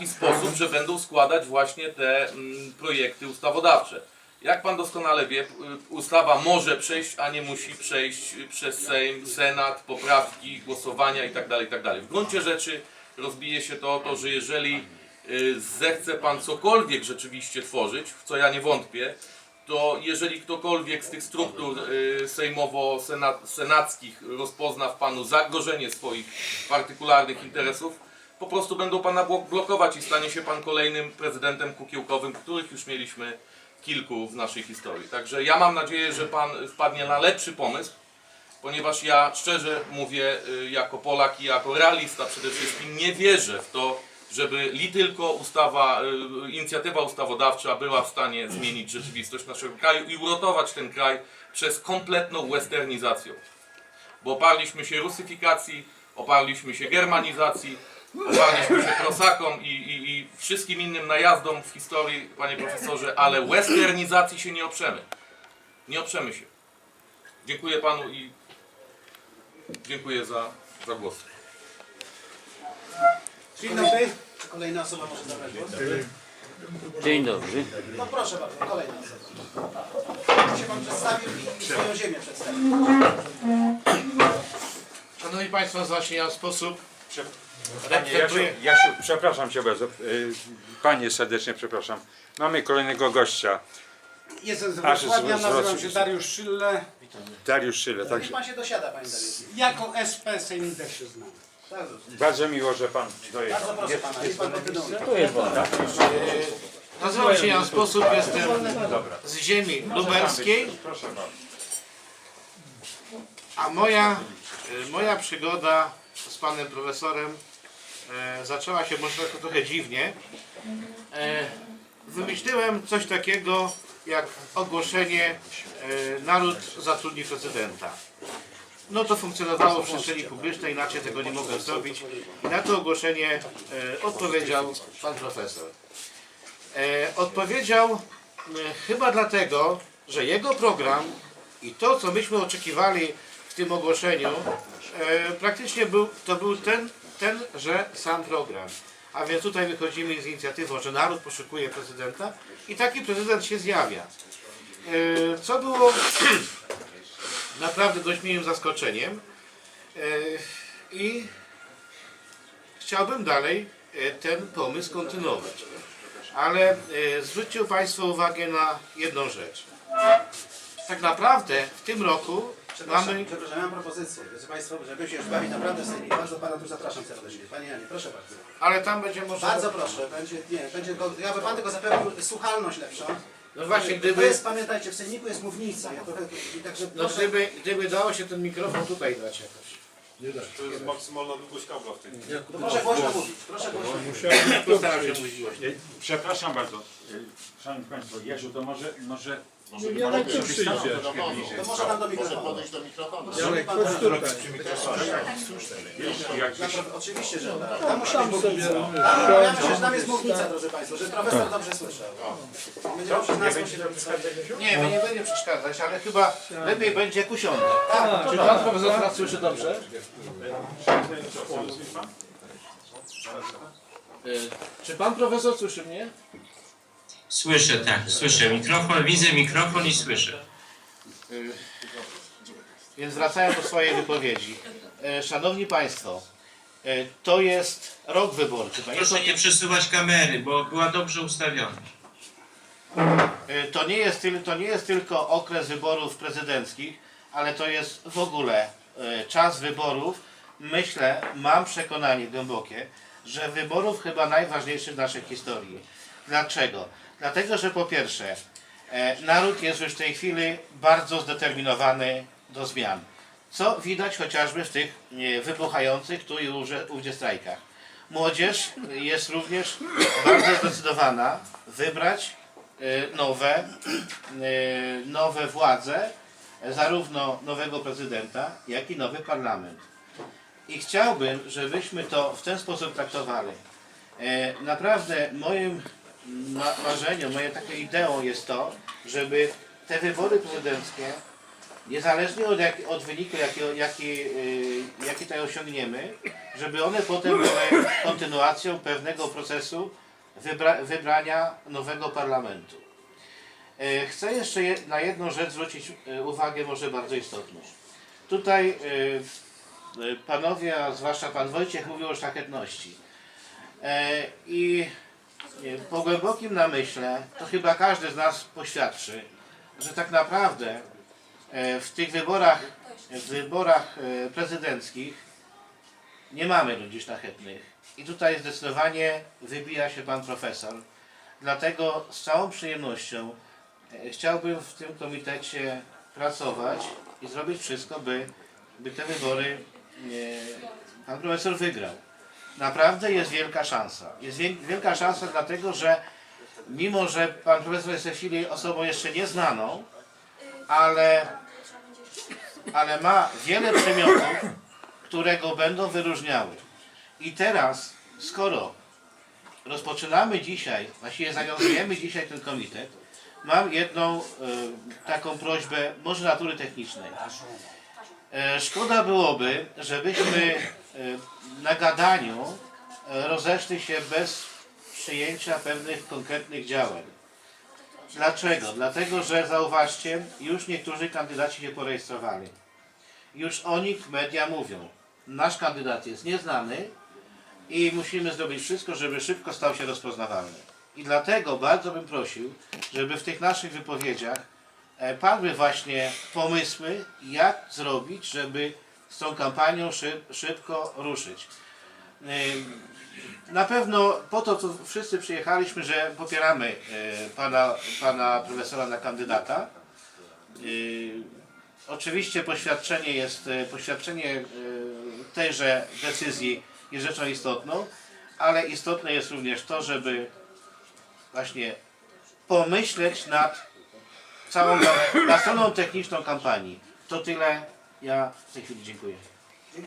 taki sposób, że będą składać właśnie te mm, projekty ustawodawcze. Jak pan doskonale wie, y, ustawa może przejść, a nie musi przejść przez Sejm, Senat, poprawki, głosowania itd. itd. W gruncie rzeczy rozbije się to o to, że jeżeli y, zechce pan cokolwiek rzeczywiście tworzyć, w co ja nie wątpię, to jeżeli ktokolwiek z tych struktur y, sejmowo-senackich rozpozna w panu zagrożenie swoich partykularnych interesów, po prostu będą pana blok- blokować i stanie się pan kolejnym prezydentem kukiełkowym, których już mieliśmy kilku w naszej historii. Także ja mam nadzieję, że pan wpadnie na lepszy pomysł, ponieważ ja szczerze mówię, y, jako Polak i jako realista przede wszystkim nie wierzę w to, żeby li tylko ustawa, y, inicjatywa ustawodawcza była w stanie zmienić rzeczywistość naszego kraju i uratować ten kraj przez kompletną westernizacją. Bo oparliśmy się rusyfikacji, oparliśmy się germanizacji, oparliśmy się prosakom i, i, i wszystkim innym najazdom w historii, panie profesorze, ale westernizacji się nie oprzemy. Nie oprzemy się. Dziękuję panu i dziękuję za, za głos. Dzień dobry. Kolejna osoba może zabrać głos. Dzień dobry. No proszę bardzo, kolejna osoba. Się pan przedstawił i swoją ziemię przedstawił. Szanowni Państwo, się Jan Sposób. Panie Jasiu, Reprezentuję, Jasiu, przepraszam Cię bardzo. Y, Panie serdecznie przepraszam. Mamy kolejnego gościa. Jestem z Aż z- Wrocławia, nazywam się Dariusz Szylle. Dariusz Szyle. Niech Także pan się dosiada, panie Dariusz. Jako SP Sejm też się znam. Bardzo, bardzo miło, że Pan dojechał. bardzo proszę pana, niech pan kontynuuje. Jest wolno. nazywam się Jan Sposób, jestem z ziemi lubelskiej, Proszę bardzo. a moja, e, moja przygoda z panem profesorem e, zaczęła się może trochę dziwnie. E, wymyśliłem coś takiego jak ogłoszenie e, naród zatrudni prezydenta. No to funkcjonowało w przestrzeni publicznej, inaczej tego nie mogłem zrobić. I na to ogłoszenie e, odpowiedział pan profesor. E, odpowiedział e, chyba dlatego, że jego program i to, co myśmy oczekiwali w tym ogłoszeniu, e, praktycznie był, to był ten, tenże sam program. A więc tutaj wychodzimy z inicjatywą, że naród poszukuje prezydenta i taki prezydent się zjawia. E, co było naprawdę dość miłym zaskoczeniem. E, I chciałbym dalej e, ten pomysł kontynuować. Ale zwróćcie Państwo uwagę na jedną rzecz. Tak naprawdę w tym roku Przepraszam, mamy. przepraszam, mam propozycję. Drodzy Państwo, żeby się już bawić naprawdę w Sejmie. Bardzo pana tu zapraszam serdecznie. Panie Janie, proszę bardzo. Ale tam będzie może. Bardzo proszę, będzie, nie, będzie go, ja by pan tylko zapewnił słuchalność lepszą. No właśnie, To gdyby, jest, pamiętajcie, w Sejmiku jest mównica. Ja trochę, i także no proszę, gdyby, gdyby dało się ten mikrofon tutaj dać jakoś. To jest maksymalna długość kabla w tej chwili. proszę głośno mówić. Proszę głośno mówić. Postaram się mówić głośno. Y, Przepraszam bardzo. Y, Szanowni Państwo, Jasiu, to może, może Janek tu przyjdzie. To może pan do mikrofonu. podejść do mikrofonu. Jak Naprawdę, Oczywiście, że tak. Tam musi być mównica. Tam, ja myślę, że tam jest mównica, drodzy Państwo, że profesor dobrze słyszał. Się. Nie, my nie będziemy przeszkadzać, ale chyba lepiej będzie jak usiądę. Tak, Czy pan profesor słyszy dobrze? Czy pan profesor słyszy mnie? Słyszę, tak, słyszę. Mikrofon, widzę mikrofon i słyszę. Więc wracając do swojej wypowiedzi. E, Szanowni Państwo, e, to jest rok wyborczy. Proszę nie przesuwać kamery, bo była dobrze ustawiona. to, nie jest, to nie jest tylko okres wyborów prezydenckich, ale to jest w ogóle czas wyborów. Myślę, mam przekonanie głębokie, że wyborów chyba najważniejszych w naszej historii. Dlaczego? Dlatego, że po pierwsze, e, naród jest już w tej chwili bardzo zdeterminowany do zmian. Co widać chociażby w tych e, wybuchających tu i ówdzie strajkach. Młodzież jest również bardzo zdecydowana wybrać e, nowe, nowe władze, zarówno nowego prezydenta, jak i nowy parlament. I chciałbym, żebyśmy to w ten sposób traktowali. Naprawdę moim ma- marzeniem, moją taką ideą jest to, żeby te wybory prezydenckie niezależnie od, jak, od wyniku, jaki, jaki, y, jaki tutaj osiągniemy, żeby one potem były kontynuacją pewnego procesu wybra, wybrania nowego parlamentu. E, Chcę jeszcze je, na jedną rzecz zwrócić e, uwagę, może bardzo istotną. Tutaj e, panowie, a zwłaszcza pan Wojciech, mówił o szlachetności. E, I po głębokim namyśle, to chyba każdy z nas poświadczy, że tak naprawdę e, w tych wyborach, w wyborach e, prezydenckich nie mamy ludzi szlachetnych. I tutaj zdecydowanie wybija się pan profesor. Dlatego z całą przyjemnością e, chciałbym w tym komitecie pracować i zrobić wszystko, by, by te wybory pan profesor wygrał. Naprawdę jest wielka szansa. Jest wiel- wielka szansa dlatego, że mimo, że pan profesor jest w chwili osobą jeszcze nieznaną, ale, ale ma wiele przymiotów, które go będą wyróżniały. I teraz, skoro rozpoczynamy dzisiaj, właściwie zawiązujemy dzisiaj ten komitet, mam jedną e, taką prośbę, może natury technicznej. E, szkoda byłoby, żebyśmy na gadaniu e, rozeszli się bez przyjęcia pewnych konkretnych działań. Dlaczego? Dlatego, że zauważcie, już niektórzy kandydaci się porejestrowali. Już o nich media mówią. Nasz kandydat jest nieznany i musimy zrobić wszystko, żeby szybko stał się rozpoznawalny. I dlatego bardzo bym prosił, żeby w tych naszych wypowiedziach e, padły właśnie pomysły, jak zrobić, żeby z tą kampanią szyb, szybko ruszyć. Na pewno po to, co wszyscy przyjechaliśmy, że popieramy e, pana, pana profesora na kandydata. Yy, Oczywiście poświadczenie jest, e, poświadczenie tejże decyzji jest rzeczą istotną, ale istotne jest również to, żeby właśnie pomyśleć nad całą, nad stroną techniczną kampanii. To tyle. Ja w tej chwili dziękuję.